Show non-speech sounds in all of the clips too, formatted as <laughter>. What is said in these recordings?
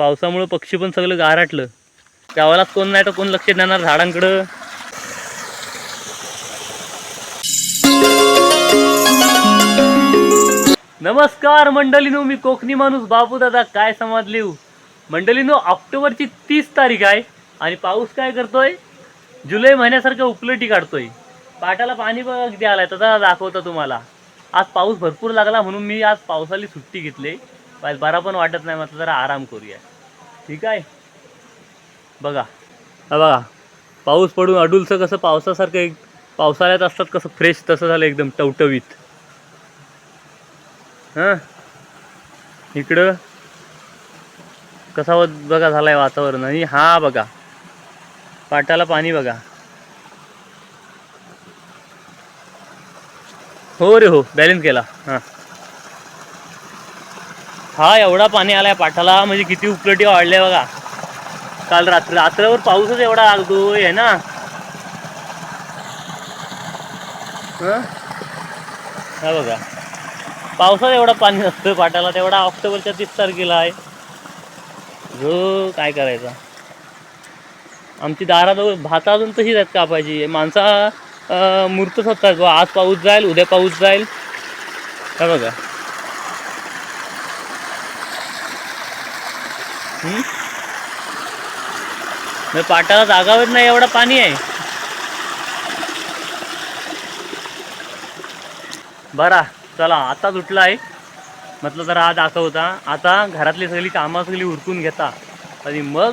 पावसामुळं पक्षी पण सगळं गारटलं. गावाला कोण नाही तर कोण लक्ष देणार झाडांकडं. नमस्कार मंडळीनो मी कोकणी माणूस बापू दादा काय समजले लिहू मंडळीनो ऑक्टोबरची तीस तारीख आहे आणि पाऊस काय करतोय? जुलै महिन्यासारखं उपलटी काढतोय. पाटाला पाणी बघा किती आलाय तसा दाखवतो तुम्हाला. आज पाऊस भरपूर लागला म्हणून मी आज पावसाली सुट्टी घेतली. आज बरा पण वाटत नाही म्हटलं जरा आराम करूया. ठीक आहे? बघा. हा बघा. पाऊस पडून अडुलचं कसं पावसासारखं एक पावसाळ्यात असतात कसं फ्रेश तसं झालं एकदम टवटवीत. हां? इकडं कसा व- बघा आहे वातावरण. आणि हा बघा. पाटाला पाणी बघा. हो रे हो बॅलेन्स केला. हां. हा एवढा पाणी आलाय पाटाला म्हणजे किती उपलटी वाढल्या बघा. काल रात्र रात्रभर पाऊसच एवढा लागतोय आहे ना. हं? हा बघा. पावसात एवढा पाणी नसतं पाटाला तेवढा ऑक्टोबरच्या तीस तारखेला आहे. जो काय करायचा? आमची दाराजवळ भाता अजून तशीच आहेत कापायची. माणसा मूर्तच होतात. आज पाऊस जाईल उद्या पाऊस जाईल. हा बघा. मी पाटाला जागावत नाही एवढं पाणी आहे. बरा चला आता सुटला आहे म्हटलं जरा आज दाखवता आता घरातली सगळी कामं सगळी उरकून घेता. आणि मग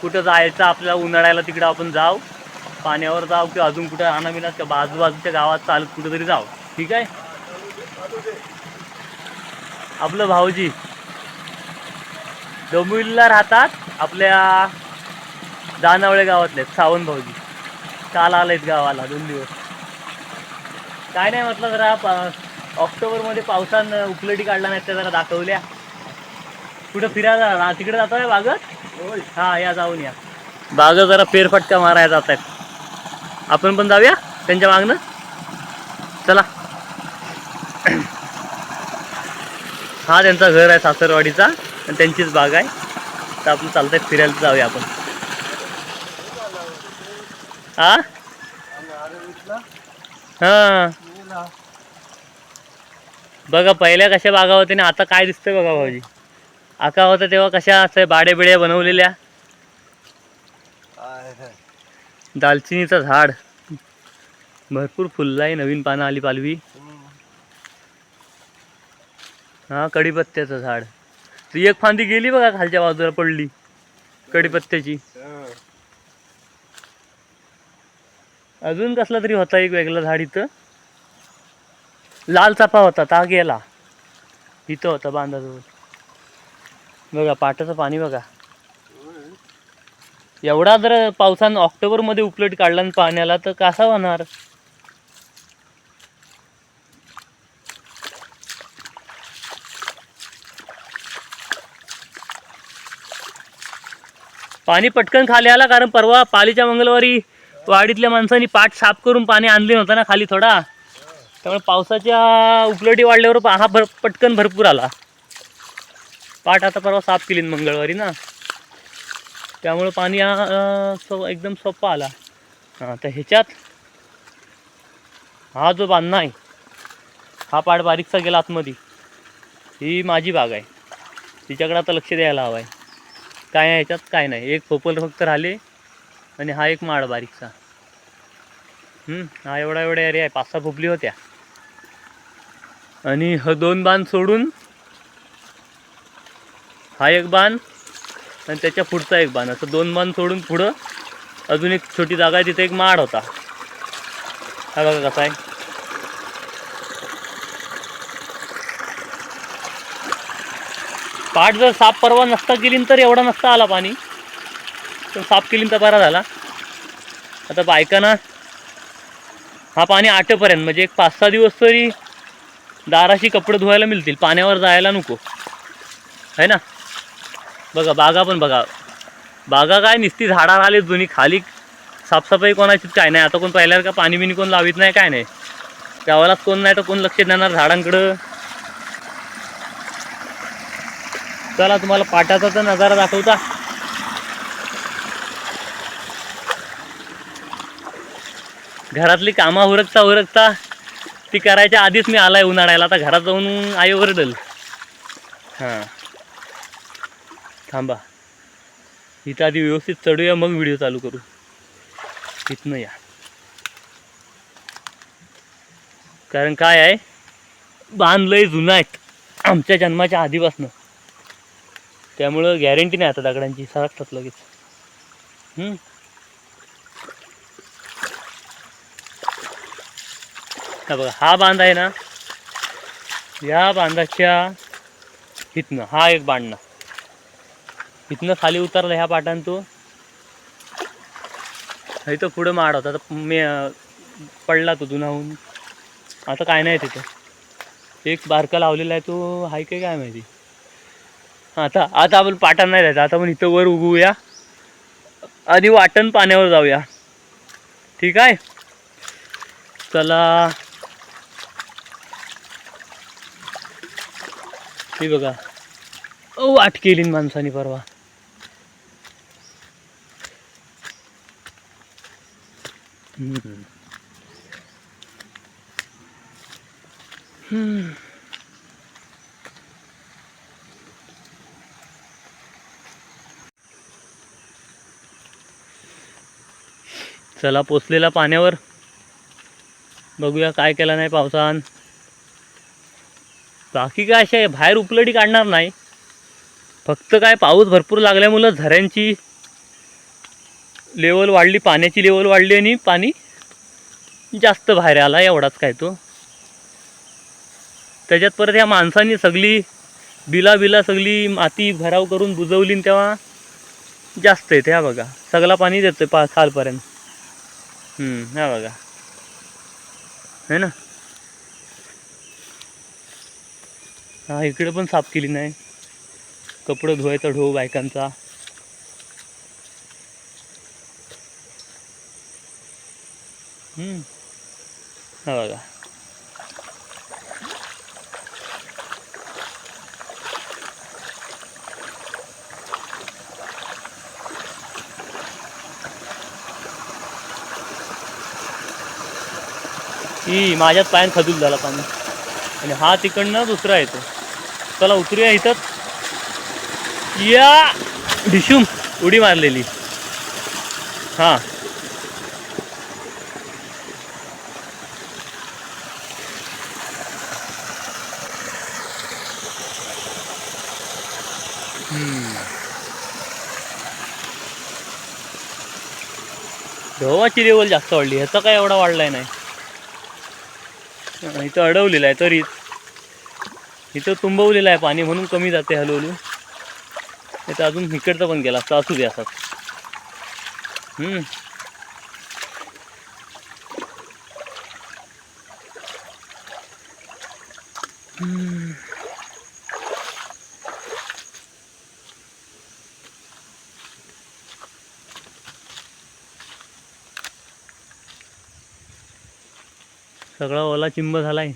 कुठं जायचं आपल्याला उन्हाळ्याला तिकडं आपण जाऊ. पाण्यावर जाऊ किंवा अजून कुठं अनामिनात किंवा आजूबाजूच्या गावात चालत कुठंतरी जाऊ. ठीक आहे? आपलं भाऊजी डोंबिवलीला राहतात आपल्या दानावळे गावातले सावंत भाऊजी. काल आलेत गावाला दोन दिवस. काय नाही म्हटलं जरा पा- ऑक्टोबरमध्ये पावसानं उपलटी काढला नाही त्या जरा दाखवल्या. कुठं फिरायला जा- तिकडे जातोय बागत? हा या जाऊन या. बाग जरा फेरफटका मारायला जात आहेत आपण पण जाऊया त्यांच्या मागनं? चला. <clears throat> हा त्यांचा घर आहे सासरवाडीचा. आणि त्यांचीच बाग आहे. तर आपण चालतंय फिरायला जाऊया आपण. हा हा. बघा पहिल्या कशा बागा होत्या आणि आता काय दिसतंय बघा भाऊजी. आका होता तेव्हा कशा असं बाडे बिड्या बनवलेल्या. दालचिनीचं झाड. भरपूर फुललं आहे नवीन पानं आली पालवी. हा कढीपत्त्याचं झाड. ती एक फांदी गेली बघा खालच्या बाजूला पडली. कढीपत्त्याची अजून कसला तरी होता एक वेगळा झाड इथं. लाल चाफा होता ता गेला. इथं होता बांधाजवळ. बघा पाटाचं पाणी बघा. एवढा जर पावसानं ऑक्टोबरमध्ये उपलट काढला पाण्याला तर कसा होणार? पाणी पटकन खाली आला कारण परवा पालीच्या मंगळवारी वाडीतल्या माणसांनी पाठ साफ करून पाणी आणले नव्हतं ना खाली थोडा. त्यामुळे पावसाच्या उपलटी वाढल्यावर हा भर पटकन भरपूर आला. पाठ आता परवा साफ केली मंगळवारी ना. त्यामुळं पाणी हा, सो एकदम सोपा आला. हां तर ह्याच्यात हा जो बांधणा आहे हा पाठ बारीकसा गेला आतमध्ये. ही माझी बाग आहे. तिच्याकडे आता लक्ष द्यायला हवं आहे काय याच्यात? काय नाही. एक पोपल फक्त राहिले आणि हा एक माड बारीकसा. हा एवढा एवढा एरिया आहे. पाच सहा पोपली होत्या. आणि ह दोन बांध सोडून हा एक बांध आणि त्याच्या पुढचा एक बांध असं दोन बांध सोडून पुढं अजून एक छोटी जागा आहे. तिथे एक माड होता. हा बघा कसा आहे. पाठ जर साफ परवा नसता केली तर एवढा नसता आला पाणी. तर साफ केली तर बरा झाला. आता बायकांना हा पाणी आठपर्यंत म्हणजे एक पाच सहा दिवस तरी दाराशी कपडे धुवायला मिळतील पाण्यावर जायला नको. है ना? बघा बागा पण बघा. बागा काय नुसती झाडा आली जुनी खाली साफसफाई कोणाचीच काय नाही. आता कोण पहिल्यावर का पाणी बिनी कोण लावित नाही काय नाही. त्यावेळेलाच कोण नाही तर कोण लक्ष देणार? झाडांकडं चला तुम्हाला पाटाचा तर नजारा दाखवता. घरातली कामा उरकता उरकता ती करायच्या आधीच मी आलाय उन्हाळ्याला. आता घरात जाऊन आई ओरडल. हां. थांबा. इथं आधी व्यवस्थित चढूया मग व्हिडिओ चालू करू. इथनं या. कारण काय आहे? बांध लय जुना आहेत. आमच्या जन्माच्या आधीपासनं. त्यामुळं गॅरंटी नाही आता दगडांची. सरकतात लगेच. हा बघा हा बांध आहे ना या बांधाच्या इथनं हा एक बांधणं. इथनं खाली उतरला ह्या पाटान तो. इथं पुढं माड होता तर मी पडला तो जुनाहून आता काय नाही तिथं. एक बारका लावलेला आहे तो हाय काय काय माहिती? आता आता आपण पाटा नाही जायचं. आता आपण इथं वर उगवूया. आधी वाटण पाण्यावर जाऊया. ठीक आहे? चला. हे बघा. ओ वाट केली माणसाने परवा. हम्म. चला पोचलेला पाण्यावर. बघूया काय केलं नाही पावसान. बाकी काय असे बाहेर उपलडी काढणार नाही. फक्त काय पाऊस भरपूर लागल्यामुळं झऱ्यांची लेवल वाढली पाण्याची लेवल वाढली आणि पाणी जास्त बाहेर आला एवढाच काय तो. त्याच्यात परत ह्या माणसांनी सगळी बिला बिला सगळी माती भराव करून बुजवली आणि तेव्हा जास्त येते ह्या बघा. सगळा पाणी देतो पा खालपर्यंत हम्म, हा बघा है ना हा इकडे पण साफ केली नाही कपडं धुवायचा ढो बायकांचा हम्म. हा बघा ही माझ्यात पायान खदूल झाला पाणी. आणि हा तिकडनं दुसरा येतो. चला उतरूया इथंच या! ढिशूम उडी मारलेली. हां. गव्हाची लेवल जास्त वाढली. ह्याचा काय एवढा वाढलाय नाही. इथं अडवलेलं आहे तरी. इथं तुंबवलेलं आहे पाणी म्हणून कमी जाते हळूहळू. इथं अजून इकडचं पण गेला असता असू दे असाच हम्म. सगळा ओला चिंब झालाय.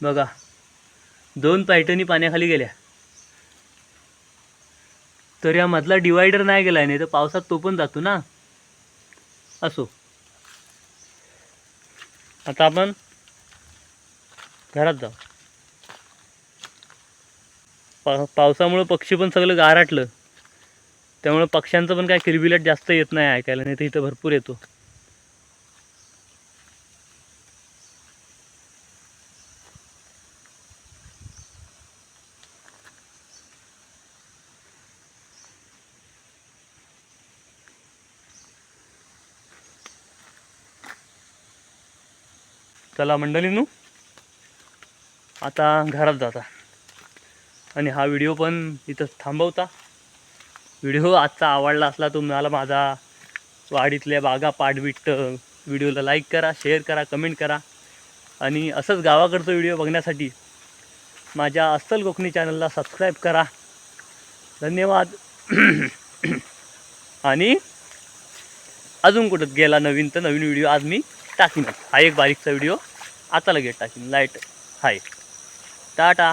बघा दोन पॅटर्नी पाण्याखाली गेल्या. तर या मधला डिवायडर नाही गेलाय नाही तर पावसात तो पण जातो ना. असो. आता आपण घरात जाऊ. पा पावसामुळं पक्षी पण सगळं गाराटलं. त्यामुळं पक्ष्यांचं पण काय किरबिलट जास्त येत नाही ऐकायला नाही तर इथं भरपूर येतो. चला मंडळींनो आता घरात जाता. आणि हा व्हिडिओ पण इथं थांबवता. व्हिडिओ आजचा आवडला असला तुम्हाला माझा वाडीतल्या बागा पाठबिट व्हिडिओला लाईक करा शेअर करा कमेंट करा. आणि असंच गावाकडचं व्हिडिओ बघण्यासाठी माझ्या अस्सल कोकणी चॅनलला सबस्क्राईब करा. धन्यवाद. <clears throat> आणि अजून कुठं गेला नवीन तर नवीन व्हिडिओ आज मी टाकीन. हा एक बारीकचा व्हिडिओ. आता लगेच टाकीन. लाइट हाय टाटा.